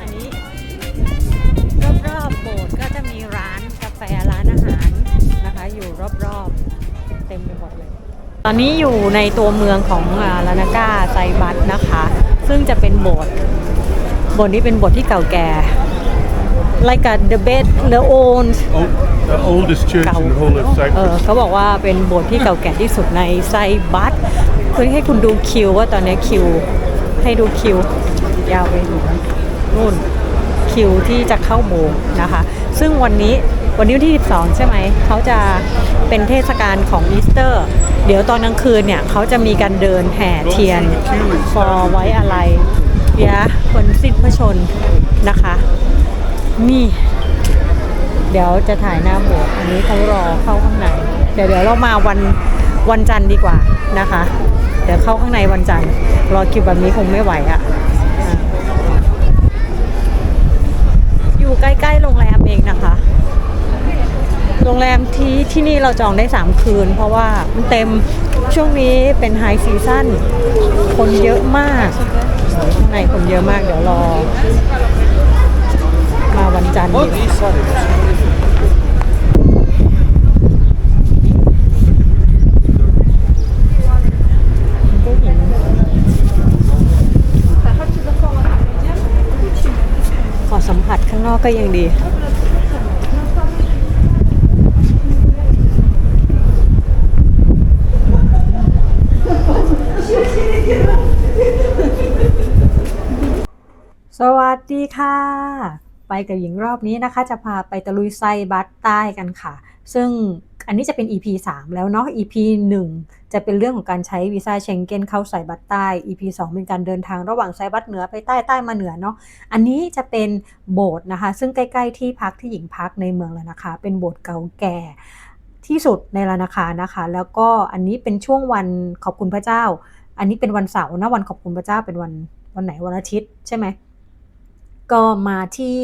อันนี้รอบๆโบสถ์ก็จะมีร้านกาแฟร้านอาหารนะคะ อยู่รอบๆ เต็มไปหมดเลย ตอนนี้อยู่ในตัวเมืองของลานาก้าไซบัสนะคะ ซึ่งจะเป็นโบสถ์โบสถ์นี้เป็นโบสถ์ที่เก่าแก่ like a the best the old Old, the oldest church เก่า in the whole of เออ Cyprus. เขาบอกว่าเป็นโบสถ์ที่เก่าแก่ที่สุดในไซบัสเพื่อให้คุณดูคิวว่าตอนนี้คิว ให้ดูคิวยาวไปถึงนู่นคิวที่จะเข้าโบสถ์นะคะ ซึ่งวันนี้วันนี้วันที่ 12 ใช่ไหม เขาจะเป็นเทศกาลของอีสเตอร์ เดี๋ยวตอนกลางคืนเนี่ย เขาจะมีการเดินแห่เทียนฟอร์ไว้อะไรเดียคนสิ้นพระชนนะคะ นี่เดี๋ยวจะถ่ายหน้าโบสถ์อันนี้เขารอเข้าข้างในเดี๋ยวเดี๋ยวเรามาวันวันจันทร์ดีกว่านะคะ เดี๋ยวเข้าข้างในวันจันทร์รอคิวแบบนี้คงไม่ไหวอะ่ะอยู่ใกล้ๆโรงแรมเองนะคะ โรงแรมที่ที่นี่เราจองได้ 3 คืน เพราะว่ามันเต็มช่วงนี้เป็นไฮซีซั่นคนเยอะมากข้างในคนเยอะมากเดี๋ยวรอ วันจันทร์ดีกว่าผู้หญิงขอสัมผัสข้างนอกก็ยังดีสวัสดีค่ะ ไปกับหญิงรอบนี้นะคะ จะพาไปตะลุยไซบัสใต้กันค่ะ ซึ่งอันนี้จะเป็น EP 3 แล้วเนาะ EP 1 จะเป็นเรื่องของการใช้วีซ่าเชงเก้นเข้าไซบัสใต้ EP 2 เป็นการเดินทางระหว่างไซบัสเหนือไปใต้ใต้มาเหนือเนาะ อันนี้จะเป็นโบสถ์นะคะ ซึ่งใกล้ ๆ ที่พักที่หญิงพักในเมืองแล้วนะคะ เป็นโบสถ์เก่าแก่ที่สุดในลานาคานะคะ แล้วก็อันนี้เป็นช่วงวันขอบคุณพระเจ้า อันนี้เป็นวันเสาร์นะวันขอบคุณพระเจ้าเป็นวันวันไหนวันอาทิตย์ใช่ไหม ก็มาที่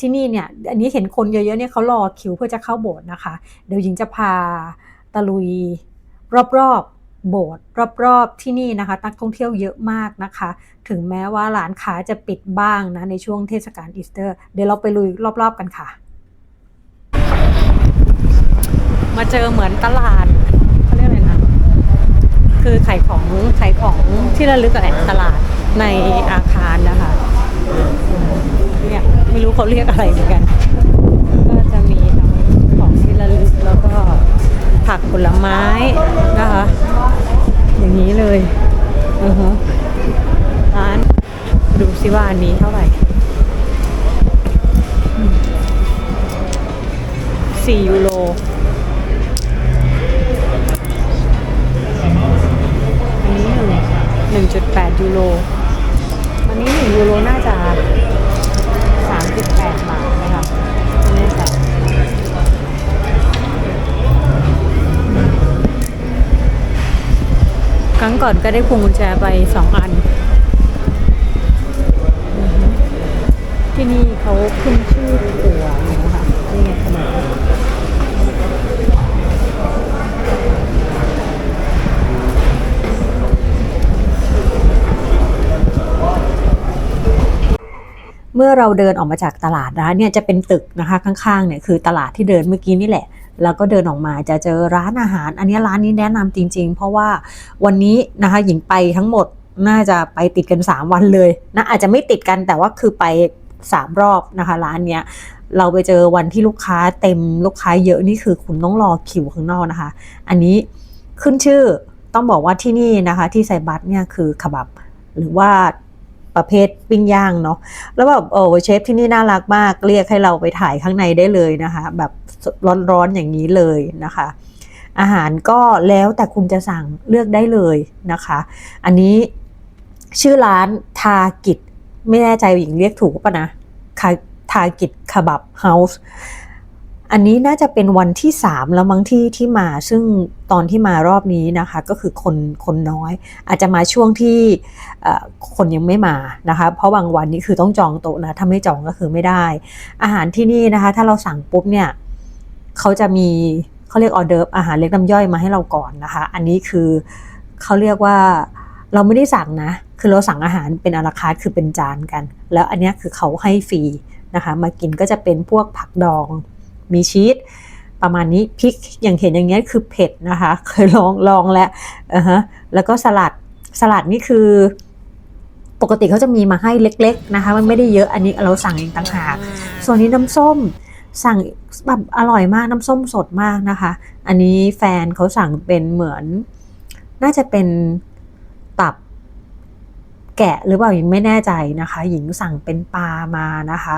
ที่นี่เนี่ยอันนี้เห็นคนเยอะๆเนี่ยเขารอคิวเพื่อจะเข้าโบสถ์นะคะ เดี๋ยวหญิงจะพาตะลุยรอบๆโบสถ์รอบๆที่นี่นะคะนักท่องเที่ยวเยอะมากนะคะ ถึงแม้ว่าร้านค้าจะปิดบ้างนะในช่วงเทศกาลอีสเตอร์ เดี๋ยวเราไปลุยรอบๆกันค่ะ มาเจอเหมือนตลาดเขาเรียกอะไรนะคือขายของขายของที่ระลึกอะแหละตลาดในอาคารนะคะ เนี่ยไม่รู้เขาเรียกอะไรเหมือนกัน ก็จะมีทั้งของที่ระลึกแล้วก็ผักผลไม้นะคะ อย่างนี้เลยอือฮะร้านดูซิว่าอันนี้เท่าไหร่สี่ยูโรอันนี้หนึ่งหนึ่งจุดแปดยูโรอันนี้หนึ่งยูโรน่า ก่อนก็ได้พวงกุญแจไปสองอัน ที่นี่เขาขึ้นชื่อถั่วนะคะนี่ไงขนมเมื่อเราเดินออกมาจากตลาดร้านเนี่ยจะเป็นตึกนะคะข้างๆเนี่ยคือตลาดที่เดินเมื่อกี้นี่แหละ แล้วก็เดินออกมาจะเจอร้านอาหาร อันนี้ร้านนี้แนะนำจริง ๆ เพราะว่าวันนี้นะคะหญิงไปทั้งหมดน่าจะไปติดกัน 3 วันเลยนะอาจจะไม่ติดกันแต่ว่าคือไป 3 รอบนะคะร้านเนี้ยเราไปเจอวันที่ลูกค้าเต็มลูกค้าเยอะนี่คือคุณต้องรอคิวข้างนอกนะคะ อันนี้ขึ้นชื่อต้องบอกว่าที่นี่นะคะ ที่ไซบัสเนี่ยคือขบับหรือว่า ประเภทปิ้งย่างเนาะแล้วแบบโอ้เชฟที่นี่น่ารักมากเรียกให้เราไปถ่ายข้างในได้เลยนะคะ แบบร้อนๆอย่างนี้เลยนะคะ อาหารก็แล้วแต่คุณจะสั่งเลือกได้เลยนะคะ อันนี้ชื่อร้านทากิจไม่แน่ใจหญิงเรียกถูกปะนะคาทากิจคาบับเฮาส์ อันนี้น่าจะเป็นวันที่3แล้วมั้งที่ที่มา ซึ่งตอนที่มารอบนี้นะคะ ก็คือคนคนน้อย อาจจะมาช่วงที่คนยังไม่มานะคะ เพราะบางวันนี้คือต้องจองโต๊ะนะถ้าไม่จองก็คือไม่ได้ อาหารที่นี่นะคะ ถ้าเราสั่งปุ๊บเนี่ยเขาจะมีเขาเรียกออเดิร์ฟอาหารเล็กน้ำย่อยมาให้เราก่อนนะคะ อันนี้คือเขาเรียกว่าเราไม่ได้สั่งนะ คือเราสั่งอาหารเป็นอาราคาร์ทคือเป็นจานกัน แล้วอันนี้คือเขาให้ฟรีนะคะ มากินก็จะเป็นพวกผักดอง มีชีสประมาณนี้พริกอย่างเห็นอย่างเงี้ยคือเผ็ดนะคะ เคยลองลองแล้วอ่าฮะแล้วก็สลัดสลัดนี่คือปกติเขาจะมีมาให้เล็ก ๆนะคะ มันไม่ได้เยอะอันนี้เราสั่งเองต่างหากส่วนนี้น้ำส้มสั่งแบบอร่อยมากน้ำส้มสดมากนะคะ อันนี้แฟนเขาสั่งเป็นเหมือน น่าจะเป็นตับแกะหรือเปล่ายังไม่แน่ใจนะคะ หญิงสั่งเป็นปลามานะคะ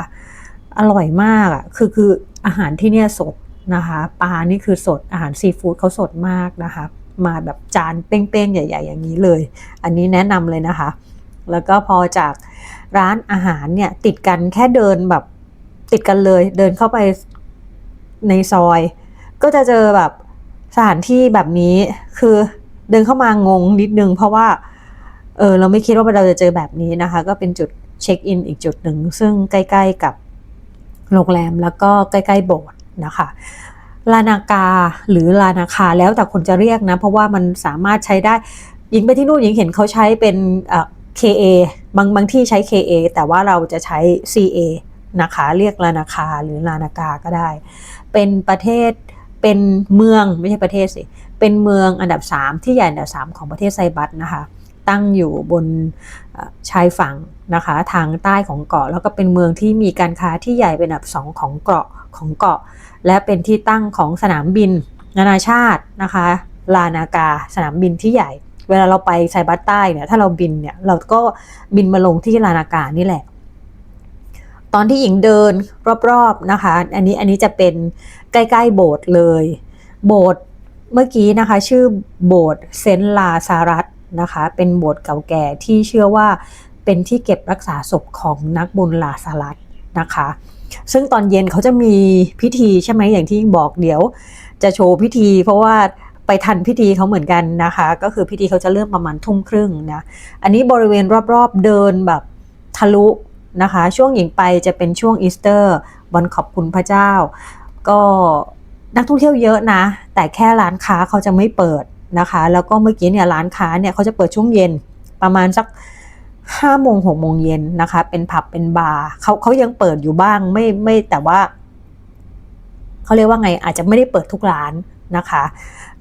อร่อยมากอะคือคืออาหารที่เนี่ยสดนะคะปลานี่คือสดอาหารซีฟู้ดเขาสดมากนะคะ มาแบบจานเป้งๆ ใหญ่ ๆ อย่างนี้เลย อันนี้แนะนำเลยนะคะ แล้วก็พอจากร้านอาหารเนี่ยติดกันแค่เดินแบบติดกันเลย เดินเข้าไปในซอย ก็จะเจอแบบสถานที่แบบนี้คือเดินเข้ามางงนิดนึง เพราะว่าเออเราไม่คิดว่าเราจะเจอแบบนี้นะคะ ก็เป็นจุดเช็คอินอีกจุดหนึ่งซึ่งใกล้ ๆ กับ โรงแรมแล้วก็ใกล้ๆโบสถ์นะคะลานากาหรือลานาคาแล้วแต่คนจะเรียกนะ เพราะว่ามันสามารถใช้ได้หญิงไปที่นู่นหญิงเห็นเขาใช้เป็นเอ่อ KA บางบางที่ใช้ KA แต่ว่าเราจะใช้ CA นะคะเรียกลานาคาหรือลานากาก็ได้ เป็นประเทศเป็นเมืองไม่ใช่ประเทศสิเป็นเมืองอันดับ 3 ที่ใหญ่อันดับ 3 ของประเทศไซบัสนะคะ ตั้งอยู่บนชายฝั่งนะคะ ทางใต้ของเกาะ แล้วก็เป็นเมืองที่มีการค้าที่ใหญ่เป็นอันดับ2ของเกาะของเกาะ และเป็นที่ตั้งของสนามบิน นานาชาตินะคะ ลานากาสนามบินที่ใหญ่ เวลาเราไปไซบัสใต้เนี่ยถ้าเราบินเนี่ยเราก็บินมาลงที่ลานากานี่แหละ ตอนที่หญิงเดินรอบๆนะคะ อันนี้อันนี้จะเป็นใกล้ๆโบสถ์เลย โบสถ์เมื่อกี้นะคะ ชื่อโบสถ์เซนต์ลาซารัส นะคะ เป็นโบสถ์เก่าแก่ที่เชื่อว่าเป็นที่เก็บรักษาศพของนักบุญลาซารัสนะคะ ซึ่งตอนเย็นเขาจะมีพิธีใช่ไหมอย่างที่บอกเดี๋ยว จะโชว์พิธี เพราะว่าไปทันพิธีเขาเหมือนกันนะคะ ก็คือพิธีเขาจะเริ่มประมาณทุ่มครึ่งนะ อันนี้บริเวณรอบๆเดินแบบทะลุนะคะ ช่วงหญิงไปจะเป็นช่วงอีสเตอร์วันขอบคุณพระเจ้า ก็นักท่องเที่ยวเยอะนะ แต่แค่ร้านค้าเขาจะไม่เปิด นะคะ แล้วก็เมื่อกี้เนี่ยร้านค้าเนี่ยเขาจะเปิดช่วงเย็นประมาณสักห้าโมงหกโมงเย็นนะคะ เป็นผับเป็นบาร์เขาเขายังเปิดอยู่บ้างไม่ไม่แต่ว่าเขาเรียกว่าไงอาจจะไม่ได้เปิดทุกร้านนะคะ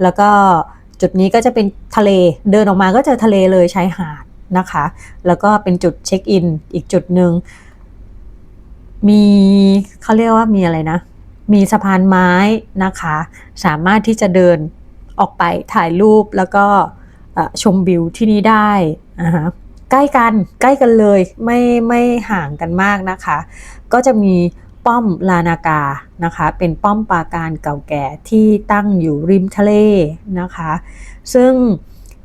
แล้วก็จุดนี้ก็จะเป็นทะเลเดินออกมาก็เจอทะเลเลยชายหาดนะคะ แล้วก็เป็นจุดเช็คอินอีกจุดหนึ่งมีเขาเรียกว่ามีอะไรนะ มีสะพานไม้นะคะ สามารถที่จะเดิน ออกไปถ่ายรูปแล้วก็ชมวิวที่นี่ได้อ่าฮะใกล้กันใกล้กันเลยไม่ไม่ห่างกันมากนะคะ ก็จะมีป้อมลานากานะคะ เป็นป้อมปราการเก่าแก่ที่ตั้งอยู่ริมทะเลนะคะ ซึ่ง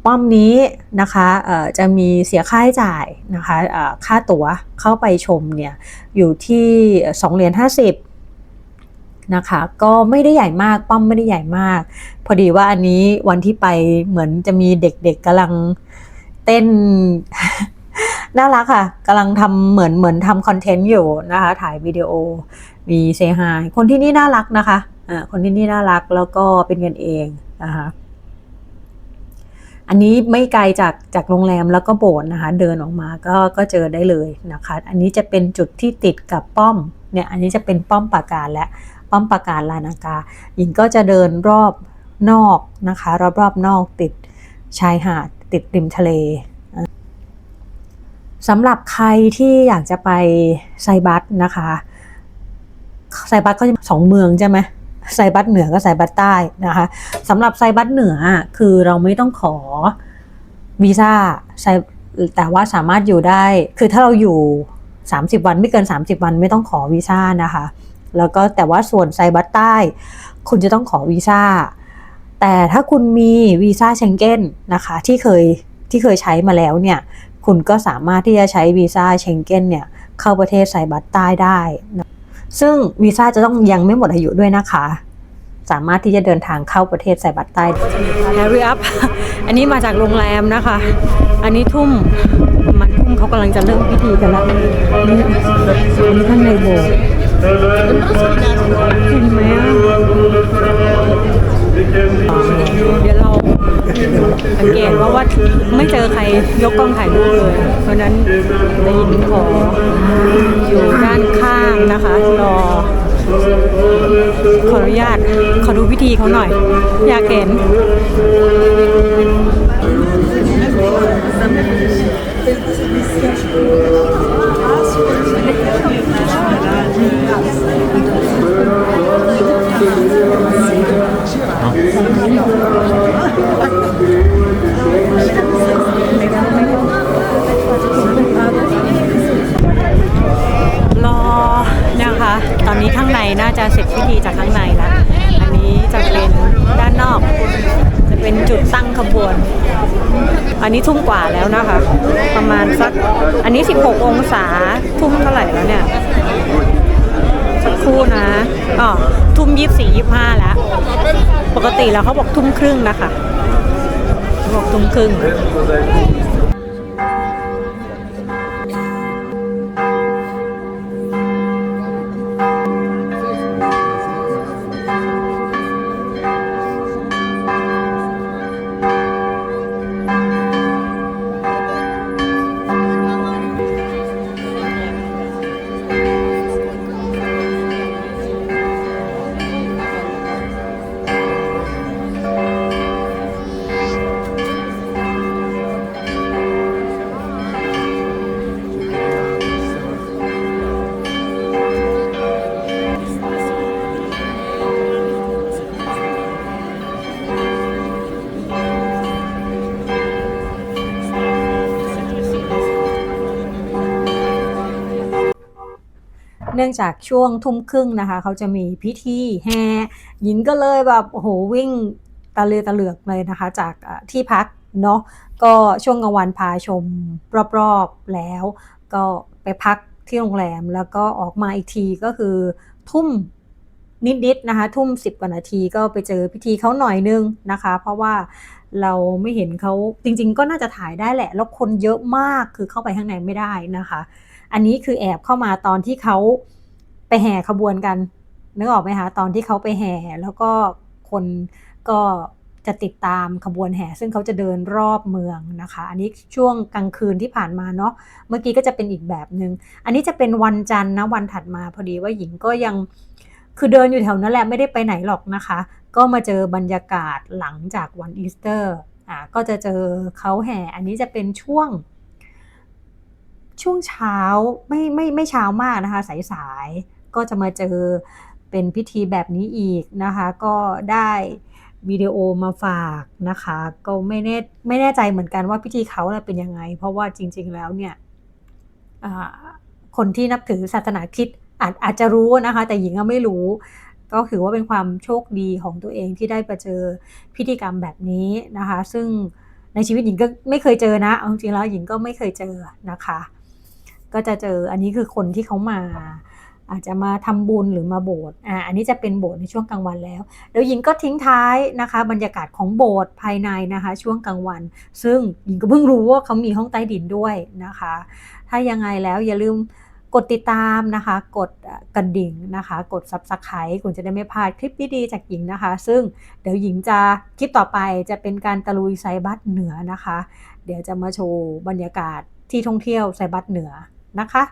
ป้อมนี้นะคะจะมีเสียค่าใช้จ่ายนะคะค่าตั๋วเข้าไปชมเนี่ยอยู่ที่2เหรียญ50 นะคะ ก็ไม่ได้ใหญ่มากป้อมไม่ได้ใหญ่มาก พอดีว่าอันนี้วันที่ไปเหมือนจะมีเด็กๆกำลังเต้นน่ารักค่ะกำลังทำเหมือนเหมือนทำคอนเทนต์อยู่นะคะ ถ่ายวิดีโอมีเซฮายคนที่นี่น่ารักนะคะอ่าคนที่นี่น่ารักแล้วก็เป็นกันเองนะคะอันนี้ไม่ไกลจากจากโรงแรมแล้วก็โบสถ์นะคะ เดินออกมาก็ก็เจอได้เลยนะคะ อันนี้จะเป็นจุดที่ติดกับป้อมเนี่ยอันนี้จะเป็นป้อมปราการและ ป้อมปราการลานากา หญิงก็จะเดินรอบนอกนะคะ รอบรอบนอกติดชายหาดติดริมทะเลสำหรับใครที่อยากจะไปไซบัสนะคะไซบัสก็จะสองเมืองใช่ไหมไซบัสเหนือกับไซบัสใต้นะคะสำหรับไซบัสเหนือคือเราไม่ต้องขอวีซ่าไซแต่ว่าสามารถอยู่ได้ คือถ้าเราอยู่ 30 วันไม่เกิน 30 วันไม่ต้องขอวีซ่านะคะ แล้วก็แต่ว่าส่วนไซบัสใต้ คุณจะต้องขอวีซ่า แต่ถ้าคุณมีวีซ่าเชงเก้นนะคะที่เคยที่เคยใช้มาแล้วเนี่ย คุณก็สามารถที่จะใช้วีซ่าเชงเก้นเนี่ยเข้าประเทศไซบัสใต้ได้นะซึ่งวีซ่าจะต้องยังไม่หมดอายุด้วยนะคะ สามารถที่จะเดินทางเข้าประเทศไซบัสใต้แฮร์รี่อัพอันนี้มาจากโรงแรมนะคะ อันนี้ทุ่มมันทุ่มเขากำลังจะเริ่มพิธีกันแล้วนี่อันนี้ข้างในโบสถ์ เห็นไหมอะเดี๋ยวเราสังเกตว่าว่าไม่เจอใครยกกล้องถ่ายรูปเลย เพราะนั้นได้ยินขออยู่ด้านข้างนะคะรอขออนุญาตขอดูพิธีเขาหน่อย อยากเห็น รอนะคะ ตอนนี้ข้างในน่าจะเสร็จพิธีจากข้างในแล้วอันนี้จะเป็นด้านนอก จะเป็นจุดตั้งขบวน อันนี้ทุ่มกว่าแล้วนะคะ นนี้ 16 องศาทุ่มเท่าไหร่แล้วเนี่ย สักครู่นะอ๋อทุ่มยี่สี่ยี่ห้าแล้ว ปกติแล้วเขาบอกทุ่มครึ่งนะคะ บอกทุ่มครึ่ง นื่องจากช่วงทุ่มครึ่งนะคะ เขาจะมีพิธีแห่หญิงก็เลยแบบโอ้โหวิ่งตะเลือตะเหลือกเลยนะคะ จากที่พักเนาะก็ช่วงกลางวันพาชมรอบๆแล้ว ก็ไปพักที่โรงแรมแล้วก็ออกมาอีกทีก็คือทุ่มนิดๆนะคะ ทุ่มสิบกว่านาทีก็ไปเจอพิธีเขาหน่อยนึงนะคะ เพราะว่าเราไม่เห็นเขาจริง ๆ ก็น่าจะถ่ายได้แหละ แล้วคนเยอะมากคือเข้าไปข้างในไม่ได้นะคะ อันนี้คือแอบเข้ามาตอนที่เขาไปแห่ขบวนกันนึกออกไหมคะตอนที่เขาไปแห่แล้วก็คนก็จะติดตามขบวนแห่ ซึ่งเขาจะเดินรอบเมืองนะคะ อันนี้ช่วงกลางคืนที่ผ่านมาเนาะเมื่อกี้ก็จะเป็นอีกแบบหนึง่งอันนี้จะเป็นวันจันทร์นะวันถัดมาพอดีว่าหญิงก็ยังคือเดินอยู่แถวนั้นแหละไม่ได้ไปไหนหรอกนะคะ ก็มาเจอบรรยากาศหลังจากวันอีสเตอร์อ่าก็จะเจอเขาแห่ อันนี้จะเป็นช่วง ช่วงเช้าไม่ไม่ไม่เช้ามากนะคะ สายๆ ก็จะมาเจอเป็นพิธีแบบนี้อีกนะคะ ก็ได้วิดีโอมาฝากนะคะ ก็ไม่แน่ไม่แน่ใจเหมือนกันว่าพิธีเขาเป็นยังไง เพราะว่าจริง ๆ แล้วเนี่ยคนที่นับถือศาสนาคริดอาจอาจจะรู้นะคะ แต่หญิงก็ไม่รู้ ก็ถือว่าเป็นความโชคดีของตัวเองที่ได้ไปเจอพิธีกรรมแบบนี้นะคะ ซึ่งในชีวิตหญิงก็ไม่เคยเจอนะเอาจริงแล้วหญิงก็ไม่เคยเจอนะคะ ก็จะเจออันนี้คือคนที่เขามา อาจจะมาทำบุญหรือมาโบสถ์อ่าอันนี้จะเป็นโบสถ์ในช่วงกลางวันแล้วเดี๋ยวหญิงก็ทิ้งท้ายนะคะ บรรยากาศของโบสถ์ภายในนะคะ ช่วงกลางวัน ซึ่งหญิงก็เพิ่งรู้ว่าเขามีห้องใต้ดินด้วยนะคะ ถ้ายังไงแล้วอย่าลืมกดติดตามนะคะ กดกระดิ่งนะคะ กด subscribe คุณจะได้ไม่พลาดคลิปดีๆจากหญิงนะคะ ซึ่งเดี๋ยวหญิงจะคลิปต่อไปจะเป็นการตะลุยไซบัสเหนือนะคะ เดี๋ยวจะมาโชว์บรรยากาศที่ท่องเที่ยวไซบัสเหนือ นะคะ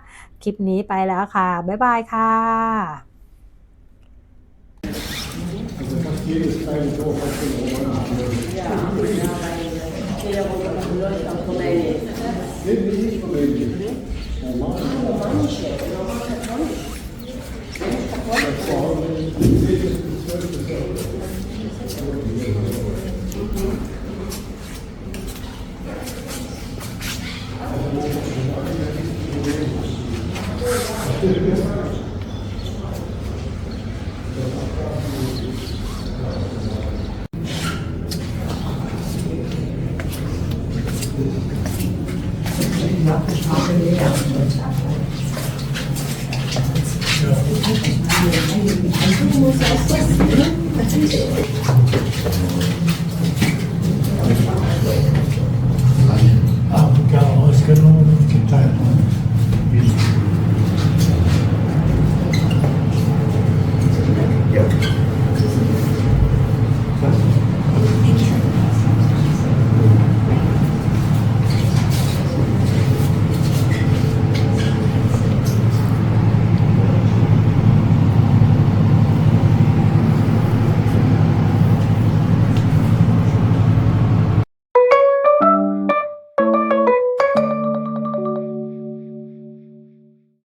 คลิปนี้ไปแล้วค่ะ บ๊ายบายค่ะ Not the Thank you.